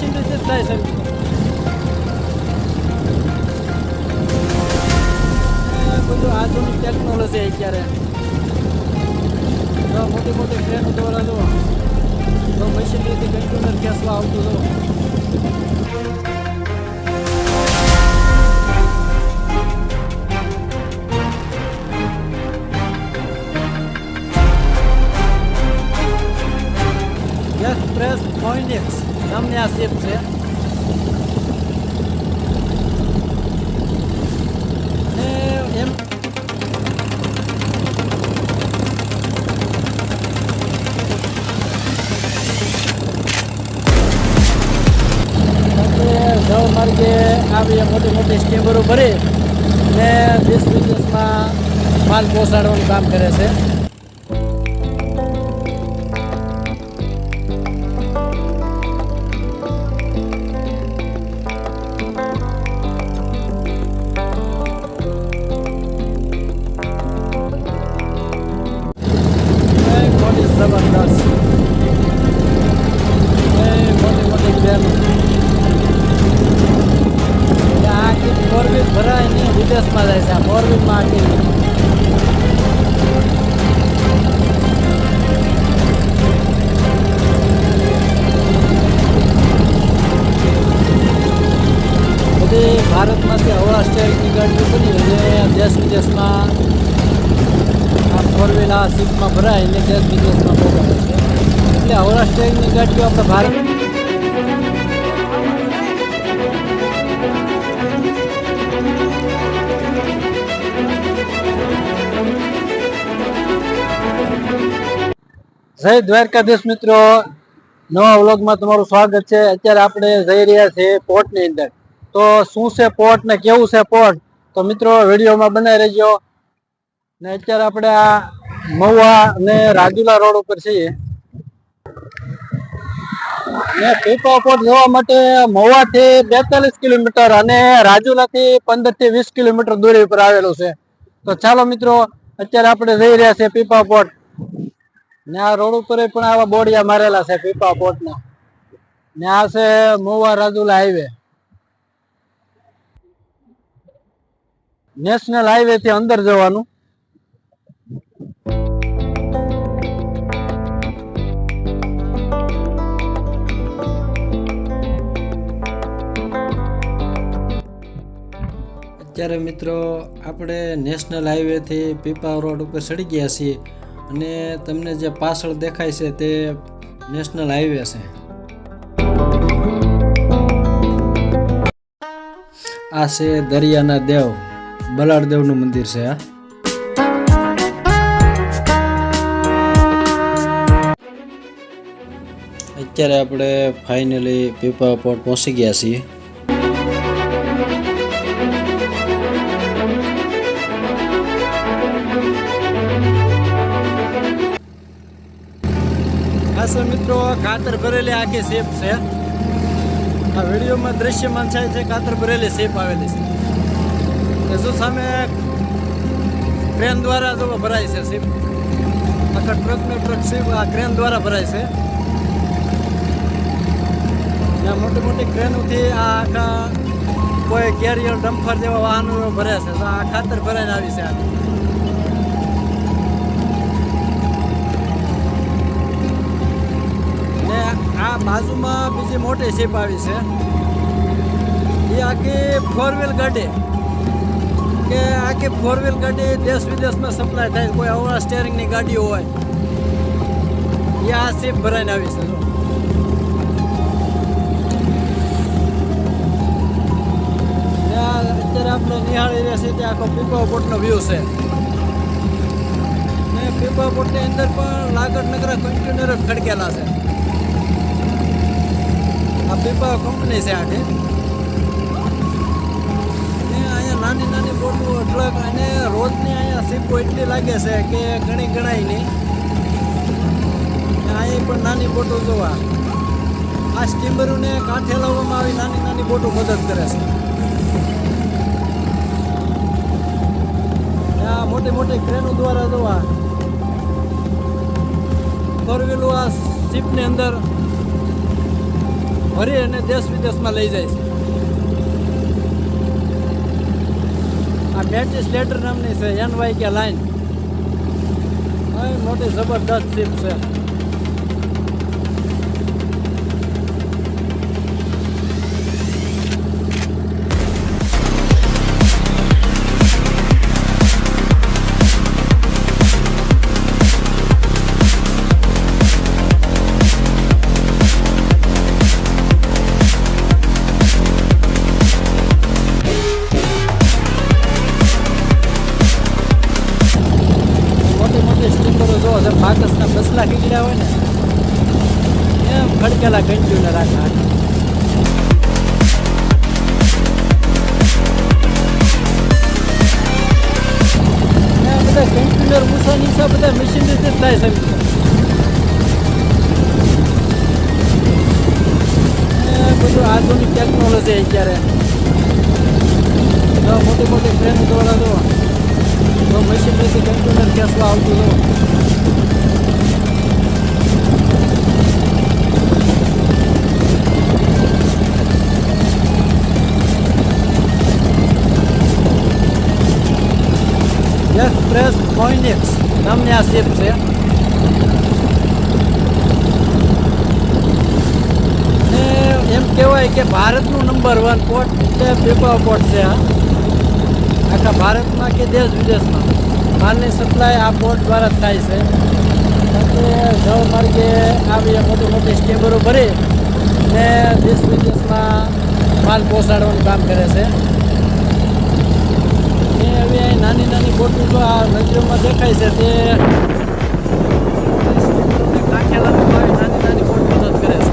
જ છે આ બધું આધુનિક ટેકનોલોજી અત્યારે તો મોટી મોટી ટ્રેનો દ્વારા જો મશીનરીથી કમ્પ્યુટર ખેંચવા આવતું જો જળ માર્ગે આવી મોટી મોટી સ્ટીમરો ભરી ને દેશ વિદેશમાં માલ પહોંચાડવાનું કામ કરે છે. એટલે દસ વિદેશમાં પહોંચાડે છે. એટલે હવરા સ્ટેરિંગની ગાડીઓ આપણે ભારત જય દ્વારકાધીશ મિત્રો. નવા વ્લોગમાં તમારું સ્વાગત છે. અત્યારે આપણે જઈ રહ્યા છીએ પોર્ટની અંદર. તો શું છે પોર્ટ ને કેવું છે પોર્ટ? તો મિત્રો, વિડીયોમાં બનાવી રહેજો. ને અત્યારે આપણે આ મહુવા ને રાજુલા રોડ ઉપર છીએ ને પીપા પોર્ટ જવા માટે મહુવાથી બેતાલીસ કિલોમીટર અને રાજુલાથી પંદરથી વીસ કિલોમીટર દૂરી ઉપર આવેલું છે. તો ચાલો મિત્રો, અત્યારે આપણે જઈ રહ્યા છીએ પીપા પોર્ટ. ને આ રોડ ઉપર પણ આવા બોડિયા મારેલા છે પીપા પોર્ટ ના ને આ છે Mahuva Rajula highway. National highway થી અંદર જવાનું. અત્યારે મિત્રો આપણે નેશનલ હાઈવેથી પીપા રોડ ઉપર ચડી ગયા છીએ અને તમને જે પાછળ દેખાય છે તે નેશનલ હાઈવે છે. આ છે દરિયાના દેવ બલાડદેવનું મંદિર છે આ. અત્યારે આપણે ફાઇનલી પીપા પોર્ટ પહોંચી ગયા છીએ. ખાસ મિત્રો કાતર ભરેલી આખી શેપ છે. આ વિડીયોમાં દ્રશ્યમાન થાય છે કાતર ભરેલી શેપ આવેલી છે. હજુ સામે ટ્રેન દ્વારા જો ભરાય છે શેપ. આખા ટ્રક ને ટ્રક શેપ આ ક્રેન દ્વારા ભરાય છે. ત્યાં મોટી મોટી ટ્રેનોથી આ આખા કોઈ કેરિયર ડમ્ફર જેવા વાહનો ભરે છે. તો આ ખાતર ભરાઈને આવી છે આ બાજુમાં બીજી મોટી શિપ આવી છે. એ આખી ફોર વ્હીલ ગાડી. કે આખી ફોર વ્હીલ ગાડી દેશ વિદેશમાં સપ્લાય થાય, કોઈ અવળા સ્ટેરિંગની ગાડીઓ હોય. એ આ શિપ ભરાઈને આવી છે. અત્યારે આપણે નિહાળી રહ્યા છીએ ત્યાં આખો પીપા બોટનો વ્યૂ છે. ને પીપા બોટની અંદર પણ લાગડ નગરા કન્ટેનર જ ખડકેલા છે. આ પીપા કંપની છે આખી અહીંયા નાની નાની બોટો ટ્રક અને રોજની અહીંયા સીપો એટલી લાગે છે કે ઘણી ગણાય નહીં. અહીંયા પણ નાની બોટો જોવા. આ સ્ટીમરોને કાંઠે લાવવામાં આવી નાની નાની બોટો મદદ કરે છે. આ મોટી મોટી ક્રેનો દ્વારા જોવા. ફોર વ્હીલો આ શિપની અંદર ભરી અને દેશ વિદેશમાં લઈ જાય છે. આ મેટિસ લેટર નામની છે એન વાય કે લાઈન મોટી જબરદસ્ત શિપ છે. જો છે બાકસના બસલા નીકળ્યા હોય ને, એમ ખડકેલા કંટ્યુને રાખે બધા કન્ટેનર મૂસા નીચા બધા મશીન જ થાય છે. એ બધું આધુનિક ટેકનોલોજી અત્યારે. મોટી મોટી ટ્રેન દ્વારા તો મશીનરીથી કન્ટેનર ખેંચવા આવતું જો ફોઇનિક્સ નામની આ શિપ છે ને એમ કહેવાય કે ભારતનું નંબર વન પોર્ટ એટલે પીપા પોર્ટ છે આ આખા ભારતમાં કે દેશ વિદેશમાં માલની સપ્લાય આ પોર્ટ દ્વારા જ થાય છે કારણ કે માર્ગે આવી મોટી મોટી સ્ટીમરો ભરી ને દેશ વિદેશમાં માલ પહોંચાડવાનું કામ કરે છે અહીં નાની નાની બોટો જો આ નદીઓમાં દેખાય છે તે આવી નાની નાની બોટ મદદ કરે છે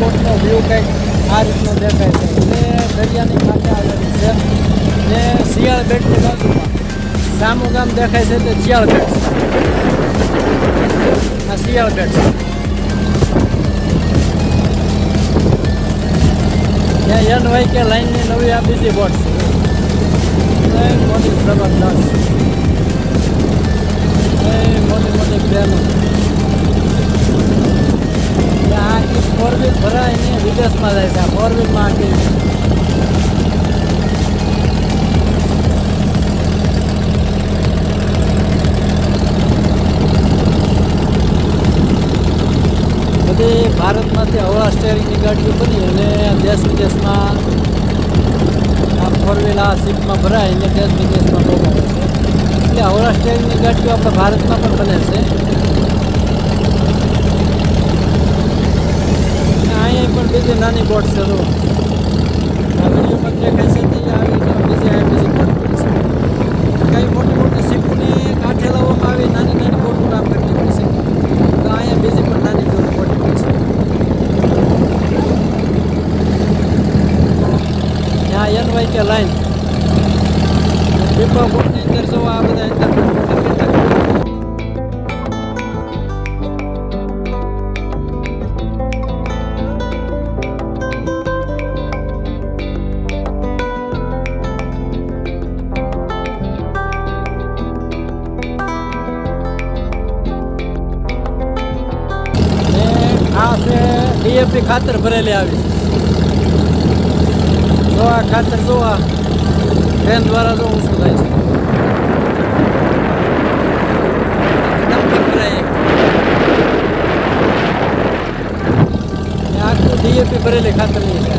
બોટનો વ્યૂ કંઈક આ રીતનો દેખાય છે. એ દરિયાની કાંઠે આવેલી છે ને શિયાળ બેટની બાજુમાં, સામું ગામ દેખાય છે તે શિયાળ બેટ. છે ત્યાં એન હોય કે લાઈનની નવી આ બીજી બોટ છે મોટી જબરદસ્ત. મોટી મોટી ક્રેનો આ ફોર વ્હીલ ભરાય ને વિદેશમાં જાય છે. આ ફોર વ્હીલમાં આખી બધી ભારતમાંથી હવા સ્ટેરિંગની ગાડીઓ બની અને દેશ વિદેશમાં આ ફોર વ્હીલ આ શીપમાં ભરાય અને દેશ વિદેશમાં પહોંચાડે છે. એટલે હવા સ્ટેરિંગની ગાડીઓ આપણા ભારતમાં પણ બને છે. અહીંયા પણ બીજી નાની બોટ છે તો તે આવી બીજી આ કઈ મોટી મોટી શીપની કાંઠે લાવવામાં આવી નાની નાની બોટ કામ કરતી હોય છે તો અહીંયા બીજી પણ નાની બોટ પડી હોય છે ત્યાં એન વાય કે લાઈન બોટની અંદર જો આ બધા અંદર ડીએપી ખાતર ભરેલી આવી. આ ખાતર જો આ ટ્રેન દ્વારા જો શું થાય છે. આખું ડીએપી ભરેલી ખાતરની છે.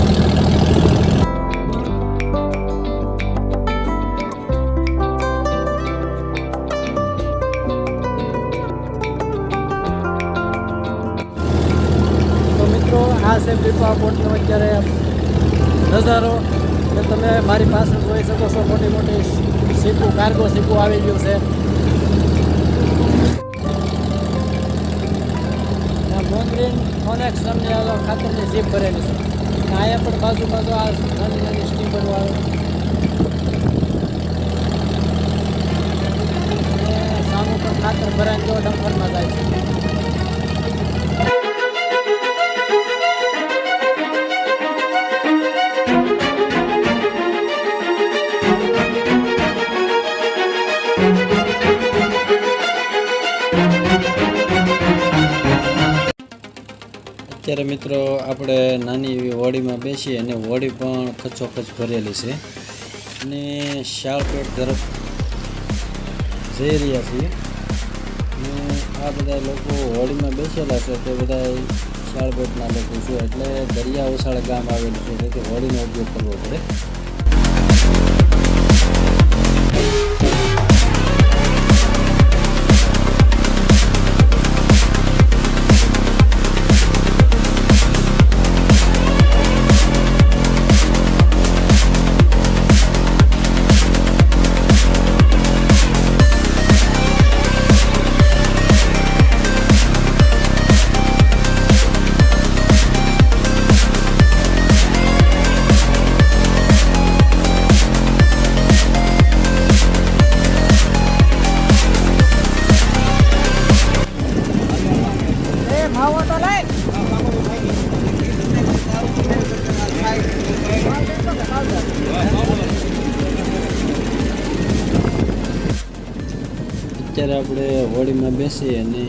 મિત્રો, આ છે પીપા બોટનો અત્યારે નજારો એટલે તમે મારી પાસે જોઈ શકો છો મોટી મોટી સીપું, કાર્ગો સીપું આવી ગયું છે. મોંગરીન ફોનેક્સ તમને ખાતરની સીપ ભરેલી છે. અહીંયા પણ બાજુ તો આ નાની નાની સ્ટીમર આવે. સામું પણ ખાતર ભરાઈને જો ડમ્પરમાં જાય છે. અત્યારે મિત્રો આપણે નાની એવી હોડીમાં બેસીએ અને હોડી પણ ખચોખચ ભરેલી છે. અને શાળપેટ તરફ જઈ રહ્યા છીએ. અને આ બધા લોકો હોડીમાં બેસેલા છે તે બધા શાળપેટના લોકો છે. એટલે દરિયા ઉસાળ ગામ આવેલું છે. તેથી હોડીનો ઉપયોગ કરવો પડે. આપણે હોળીમાં બેસી અને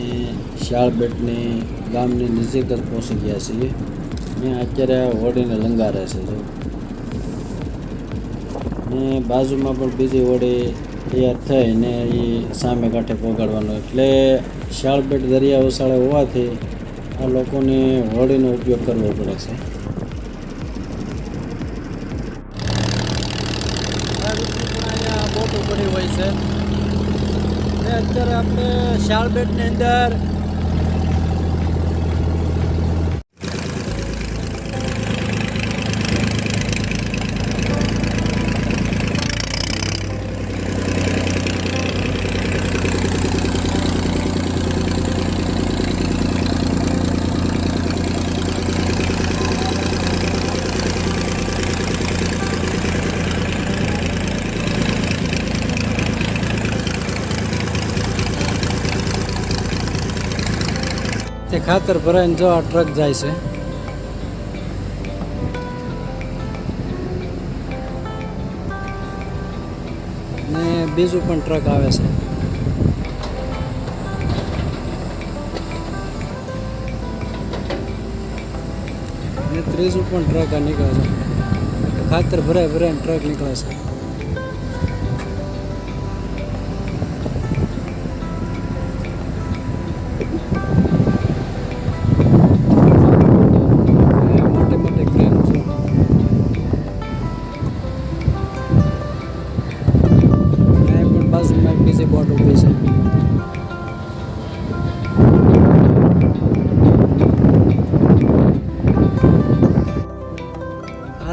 શાળબેટની ગામની નજીક જ પહોંચી ગયા છીએ. ને અત્યારે હોડીને લંગારે છે જો. ને બાજુમાં પણ બીજી હોળી તૈયાર થઈને એ સામે કાંઠે પહોંચાડવાનો એટલે શાળબેટ દરિયા ઉસાળે હોવાથી આ લોકોને હોડીનો ઉપયોગ કરવો પડે છે. હોય છે. ને અત્યારે આપણે શાળબેટની અંદર તે ખાતર ભરાઈને જો આ ટ્રક જાય છે. ને બીજું પણ ટ્રક આવે છે. ને ત્રીજું પણ ટ્રક આ નીકળે છે. ખાતર ભરાય ભરાઈને ટ્રક નીકળે છે.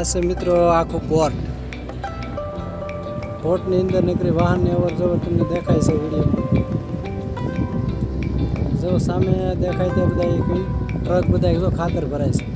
આ છે મિત્રો આખું પોર્ટ પોર્ટની અંદર નીકળી વાહનની અવર જવર તમને દેખાય છે વીડિયો જો સામે દેખાય તે બધા ટ્રક બધા ખાતર ભરાય છે.